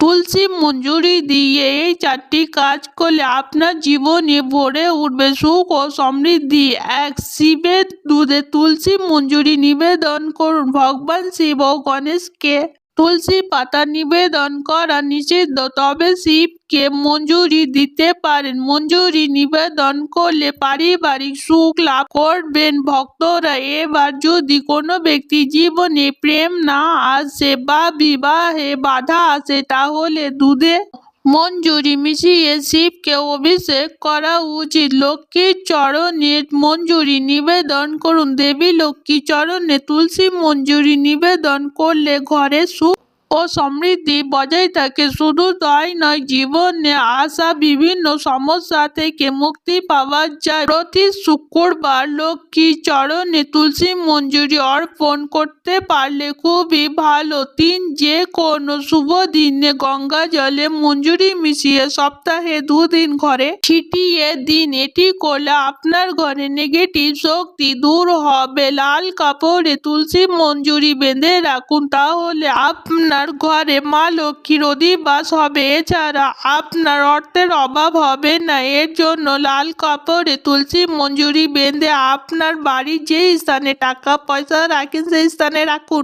তুলসী মঞ্জুরি দিয়ে এই চারটি কাজ করলে আপনার জীবনে ভরে উঠবে সুখ ও সমৃদ্ধি। এক, শিবের দুধে তুলসী মঞ্জুরি নিবেদন করুন। ভগবান শিব ও গণেশকে তুলসী পাতা নিবেদন করা নিষিদ্ধ। তবে শিবকে মঞ্জুরি দিতে পারেন। মঞ্জুরি নিবেদন করলে পারিবারিক সুখ লাভ করবেন ভক্তরা। এবার যদি কোনো ব্যক্তি জীবনে প্রেম না আসে বা বিবাহে বাধা আসে, তাহলে দুধে মঞ্জুরি মিশিয়ে শিবকে অভিষেক করা উচিত। লক্ষ্মীর চরণে মঞ্জুরি নিবেদন করুন। দেবী লক্ষ্মী চরণে তুলসী মঞ্জুরি নিবেদন করলে ঘরে সুখ ও সমৃদ্ধি বজায় থাকে। শুধু তাই নয়, জীবনে আসা বিভিন্ন সমস্যা থেকে মুক্তি পাওয়া যায়। প্রতি শুক্রবার লক্ষ্মীর চরণে তুলসী মঞ্জুরি অর্পণ করতে পারলে খুবই ভালো। তিন যে কোনো শুভ দিনে গঙ্গা জলে মঞ্জুরি মিশিয়ে সপ্তাহে দুদিন ঘরে ছিটিয়ে দিন। এটি করলে আপনার ঘরে নেগেটিভ শক্তি দূর হবে। লাল কাপড়ে তুলসী মঞ্জুরি বেঁধে রাখুন, তাহলে আপনার ঘরে মা লক্ষ্মীর অধিবাস হবে, এছাড়া আপনার অর্থের অভাব হবে না। এর জন্য লাল কাপড়ে তুলসী মঞ্জুরি বেঁধে আপনার বাড়ির যে স্থানে টাকা পয়সা রাখেন, সেই স্থানে রাখুন।